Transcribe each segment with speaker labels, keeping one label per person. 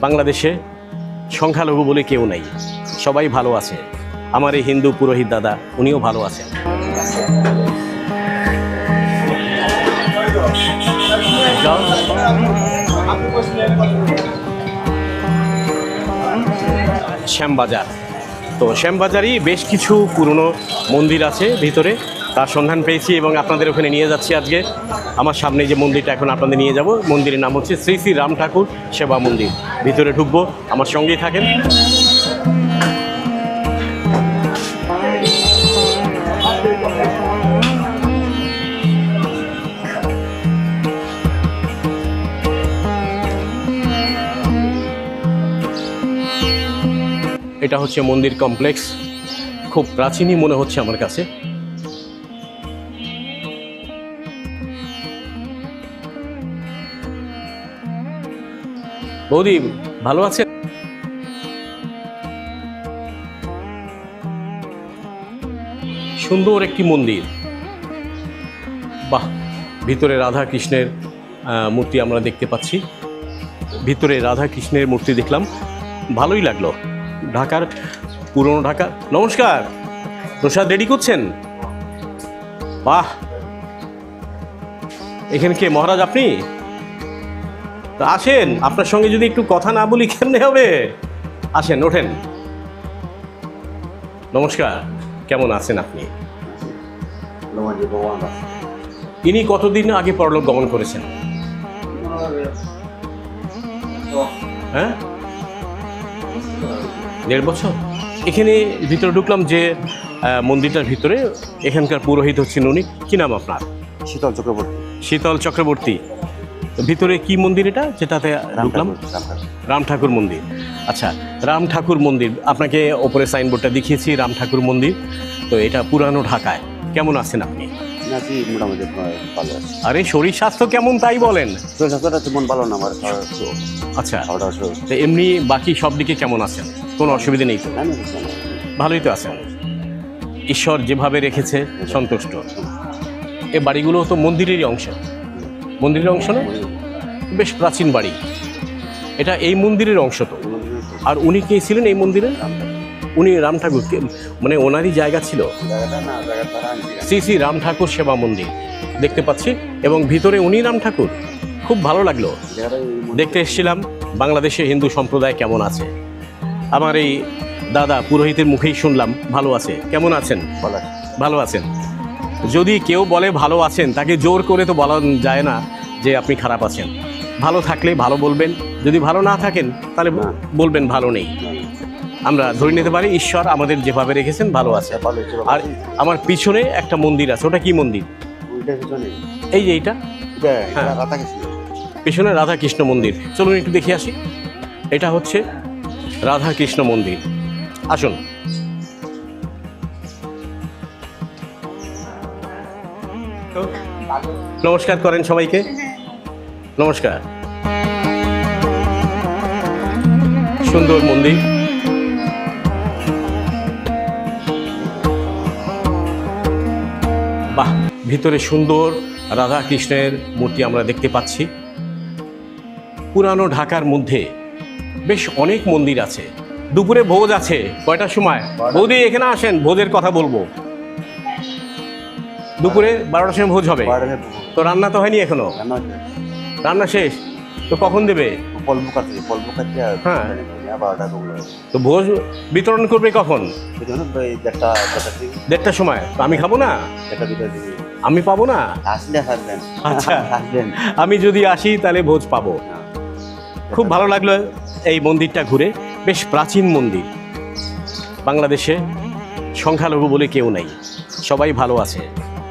Speaker 1: বাংলাদেশে সংখ্যালঘু বলে কেউ নেই। সবাই ভালো আছে। আমার এই হিন্দু পুরোহিত দাদা, উনিও ভালো আছেন। শ্যামবাজার। তো শ্যামবাজারই বেশ কিছু পুরনো মন্দির আছে ভিতরে। তার সন্ধান পেয়েছি এবং আপনাদের ওখানে নিয়ে যাচ্ছি আজকে। আমার সামনে যে মন্দিরটা এখন আপনাদের নিয়ে যাব, মন্দিরের নাম হচ্ছে শ্রী শ্রী রাম ঠাকুর সেবা মন্দির। ভিতরে ঢুকবো, আমার সঙ্গেই থাকেন। এটা হচ্ছে মন্দির কমপ্লেক্স। খুব প্রাচীনই মনে হচ্ছে আমার কাছে। বৌদি, ভালো আছে সুন্দর একটি মন্দির। বাহ, ভিতরে রাধা কৃষ্ণের মূর্তি আমরা দেখতে পাচ্ছি। ভিতরে রাধা কৃষ্ণের মূর্তি দেখলাম। ভালোই লাগল। ঢাকার, পুরনো ঢাকা। নমস্কার! প্রসাদ রেডি করছেন? বাহ! এখানে কে? মহারাজ আপনি? তা আসেন আপনার সঙ্গে যদি একটু কথা না বলি কেমনে হবে? আসেন ওঠেন। নমস্কার কেমন আছেন আপনি? ইনি কতদিন আগে পরলোক গমন করেছেন? হ্যাঁ? দেড় বছর? এখানে ভিতরে ঢুকলাম যে মন্দিরটার ভিতরে এখানকার পুরোহিত হচ্ছেন উনি। কি নাম আপনার?
Speaker 2: শীতল চক্রবর্তী।
Speaker 1: শীতল চক্রবর্তী। ভিতরে কি মন্দির এটা? যেটাতে ঢুকলাম রাম ঠাকুর? মন্দির। আচ্ছা রাম ঠাকুর মন্দির আপনাকে ওপরে সাইনবোর্ডটা দেখিয়েছি রাম ঠাকুর মন্দির। তো এটা পুরানো ঢাকায়। কেমন আছেন আপনি?
Speaker 2: মোটামুটি ভালো আছে।
Speaker 1: আরে শরীর স্বাস্থ্য কেমন তাই বলেন?
Speaker 2: শরীর স্বাস্থ্যটা তেমন ভালো না আমার
Speaker 1: আচ্ছা। তো। এমনি বাকি সব দিকে কেমন আছেন? কোনো অসুবিধা নেই তো?
Speaker 2: জানি কিছু না।
Speaker 1: ভালোই তো আছেন। ঈশ্বর যেভাবে রেখেছে সন্তুষ্ট। এ বাড়িগুলো তো মন্দিরেরই অংশ। মন্দিরের অংশ না? বেশ প্রাচীন বাড়ি। এটা এই মন্দিরের অংশ তো। আর উনি কে ছিলেন এই মন্দিরে? উনি রাম ঠাকুর কে- মানে ওনারই জায়গা ছিল। শ্রী শ্রী রাম ঠাকুর সেবা মন্দির দেখতে পাচ্ছি। এবং ভিতরে উনি রাম ঠাকুর। খুব ভালো লাগল। দেখতে এসেছিলাম বাংলাদেশে হিন্দু সম্প্রদায় কেমন আছে? আমার এই দাদা পুরোহিতের মুখেই শুনলাম ভালো আছে। কেমন আছেন?
Speaker 2: ভালো
Speaker 1: আছেন? যদি কেউ বলে ভালো আছেন তাকে জোর করে তো বলা যায় না যে আপনি খারাপ আছেন। ভালো থাকলে ভালো বলবেন যদি ভালো না থাকেন তাহলে বলবেন ভালো নেই। আমরা ধরে নিতে পারি ঈশ্বর আমাদের যেভাবে রেখেছেন ভালো আছে। আর আমার পিছনে একটা মন্দির আছে ওটা কি মন্দির? এই যে এইটা? হ্যাঁ। পেছনে রাধা কৃষ্ণ মন্দির। চলুন একটু দেখে আসি। এটা হচ্ছে রাধা কৃষ্ণ মন্দির। আসুন। নমস্কার করেন সবাইকে। নমস্কার। সুন্দর মন্দির। বাহ, ভিতরে সুন্দর রাধা কৃষ্ণের মূর্তি আমরা দেখতে পাচ্ছি। পুরানো ঢাকার মধ্যে বেশ অনেক মন্দির আছে। দুপুরে ভোজ আছে, কয়টার সময়? বৌদি, এখানে আসেন, ভোজের কথা বলব। দুপুরে বারোটার সময় ভোজ হবে। তো রান্না তো হয়নি এখনও?
Speaker 2: রান্না
Speaker 1: শেষ? তো কখন দেবে? হ্যাঁ। তো ভোজ বিতরণ করবে কখন?
Speaker 2: দেড়টার
Speaker 1: সময়? তো আমি খাব না। আমি পাবো না? আচ্ছা। আমি যদি আসি তাহলে ভোজ পাবো।
Speaker 2: হ্যাঁ।
Speaker 1: খুব ভালো লাগল এই মন্দিরটা ঘুরে। বেশ প্রাচীন মন্দির। বাংলাদেশে সংখ্যালঘু বলে কেউ নেই। সবাই ভালো আছে।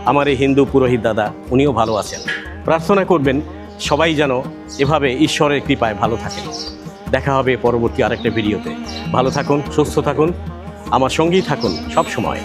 Speaker 1: আমার এই হিন্দু পুরোহিত দাদা, উনিও ভালো আছেন। প্রার্থনা করবেন, সবাই যেন এভাবে ঈশ্বরের কৃপায় ভালো থাকেন। দেখা হবে পরবর্তী আরেকটা ভিডিওতে। ভালো থাকুন, সুস্থ থাকুন, আমার সঙ্গেই থাকুন সব সময়